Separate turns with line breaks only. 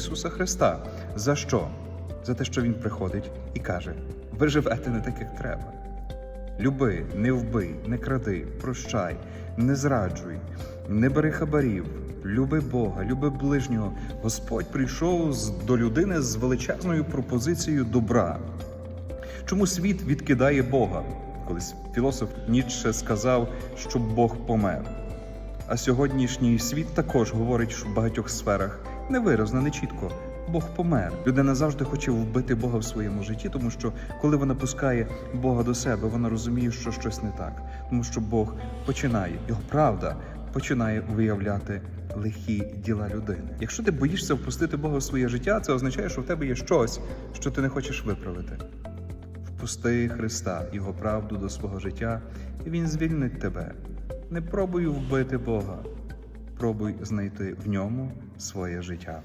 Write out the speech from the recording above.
Ісуса Христа. За що? За те, що Він приходить і каже: ви живете не так, як треба. Люби, не вбий, не кради, прощай, не зраджуй, не бери хабарів, люби Бога, люби ближнього. Господь прийшов до людини з величезною пропозицією добра. Чому світ відкидає Бога? Колись філософ Ніцше сказав, що Бог помер. А сьогоднішній світ також говорить, що в багатьох сферах невиразно, не чітко. Бог помер. Людина завжди хоче вбити Бога в своєму житті, тому що коли вона пускає Бога до себе, вона розуміє, що щось не так, тому що Бог починає, його правда починає виявляти лихі діла людини. Якщо ти боїшся впустити Бога в своє життя, це означає, що в тебе є щось, що ти не хочеш виправити. Впусти Христа, Його правду до свого життя, і Він звільнить тебе. Не пробуй вбити Бога, пробуй знайти в ньому своє життя.